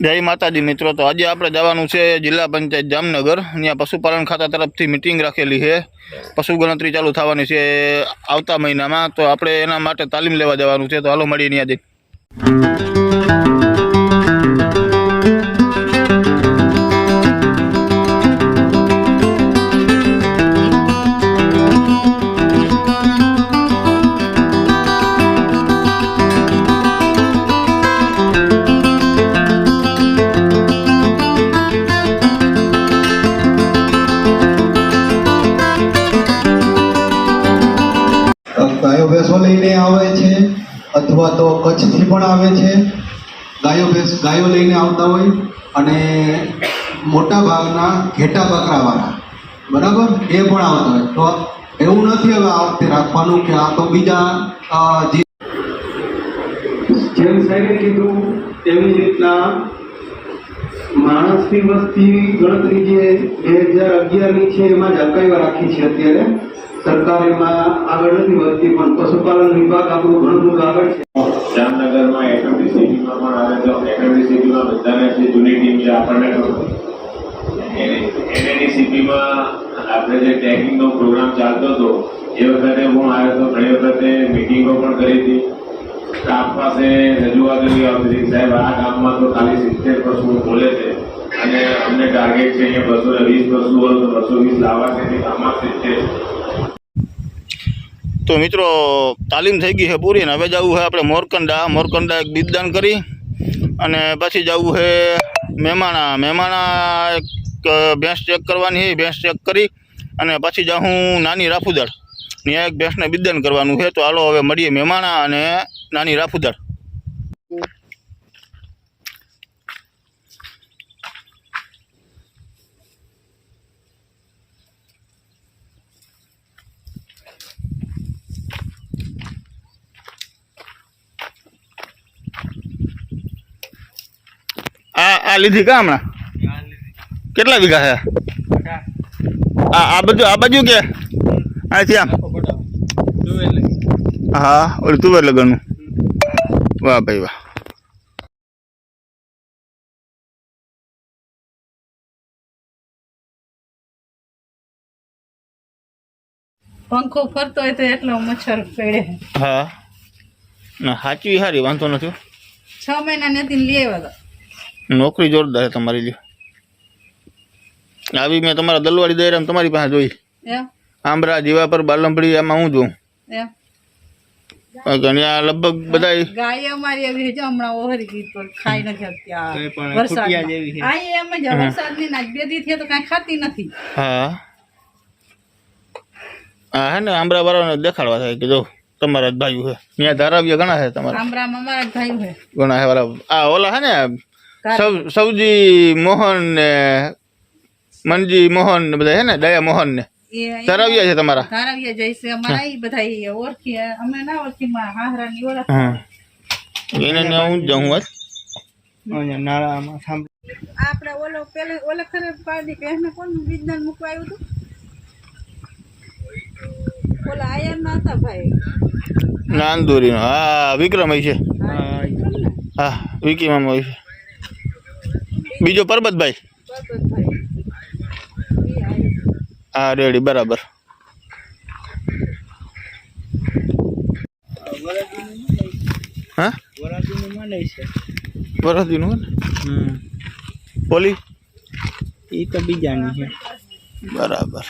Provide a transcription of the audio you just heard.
જય માતાજી મિત્રો. તો આજે આપણે જવાનું છે જિલ્લા પંચાયત જામનગર. ત્યાં પશુપાલન ખાતા તરફથી મિટિંગ રાખેલી છે. પશુ ગણતરી ચાલુ થવાની છે આવતા મહિનામાં. તો આપણે એના માટે તાલીમ લેવા જવાનું છે. તો હાલો મળીએ ત્યાં જઈ ગાયો ભેંસો લઈને આવે છે અથવા તો કચ્છથી પણ આવે છે. ગાયો ભેંસ ગાયો લઈને આવતા હોય અને મોટા ભાગના ઘેટા બકરાવાળા. બરાબર? એ પણ આવતા હોય. તો એવું નથી હવે આ વખતે રાખવાનું કે આ તો બીજા જે જેમ સાહેબે કીધું તેવી રીતના માણસની વસ્તી ગણતરી જે બે હજાર અગિયારની છે એમાં જ અકાઈવા રાખી છે અત્યારે. સરકાર એમાં આગળ નથી વધતી, પણ પશુપાલન વિભાગ આપણું ઘણું દૂર આગળ છે. જામનગરમાં એફએમડીસીબીમાં પણ આવે તો એફએમડીસીબીમાં બધાને જે જૂની ટીમ જે આપણને એનએડીસીબીમાં આપણે જે ટેગિંગનો પ્રોગ્રામ ચાલતો હતો, એ વખતે હું આવ્યો હતો ઘણી વખતે મિટિંગો પણ કરી હતી. સ્ટાફ પાસે રજૂઆત એવી આવતી સાહેબ, આ ગામમાં તો ખાલી સિત્તેર પશુઓ બોલે છે. અને અમને ટાર્ગેટ છે અહીંયા બસો ને વીસ બસો બસો વીસ લાવવા છે તે ગામમાં છે તો મિત્રો, તાલીમ થઈ ગઈ છે પૂરી ને હવે જવું છે આપણે મોરકંડા. મોરકંડા એક દીપદાન કરી અને પછી જવું છે મહેમાણા મહેમાણા એક ભેંસ ચેક કરવાની છે ભેંસ ચેક કરી અને પછી જાઉં નાની રાફુદળ. ત્યાં એક ભેંસને બિદાન કરવાનું છે. તો હાલો હવે મળીએ મહેમાણા અને નાની રાફુદળ. આ લીધી કા હમણાં? કેટલા વીઘા છે? આ આ બાજુ આ બાજુ કે? અહીંથી આમ? હા ઓલું તુવેર લગનનું. વાહ ભાઈ વાહ. પંખો ફરતો હોય તો એટલો મચ્છર પડે. હા. ના સાચી સારી વાંધો નથી છ મહિના નથી લઈ આવ્યા નોકરી જોરદાર છે તમારી લ્યો. આવી મેં તમારા દલવાડી દયરામ તમારી પાસે જોઈ. એમ? આંબરા જીવાપર બાલંભડી આમાં હું જોઉં? એમ? લગભગ બધા ગાય અમારી એવી છે હમણાં ઓહરી ગઈ તો ખાઈ નથી શકતી વરસાદ આ એમ જ વરસાદની ના બે તો કાંઈ ખાતી નથી. હા. હા હે ને આંબરા વાળાને દેખાડવા થાય કે જો તમારા જ ભાઈ છે. ત્યાં ધારાવ્ય ઘણા છે તમારા. આમરામાં મારા જ ભાઈ છે. ઘણા છે વાળા. આ ઓલા હે ને સૌ સૌજી મોહન ને મનજી મોહન ને બધા છે ને દયા મોહન ને. એ છે તમારા? ધારાવ્યા જઈશે અમારા ઈ બધા ઓળખી અમે ના ઓળખી હા. એને ને હું જ જાઉં હોત આપણે ઓલો પેલે ઓલે ખરે પાડી કે એને કોણ વિજ્ઞાન મૂકવા આવ્યું હતું ઓલા આયર ના હતા ભાઈ. નાંદોરી હા વિક્રમ હોય છે. હા વિકી મામા હોય છે. બીજો પરબતભાઈ. હા રેડી બરાબર. હા? વરદીનું હે ને ઓલી? એ તો બીજાની છે. બરાબર.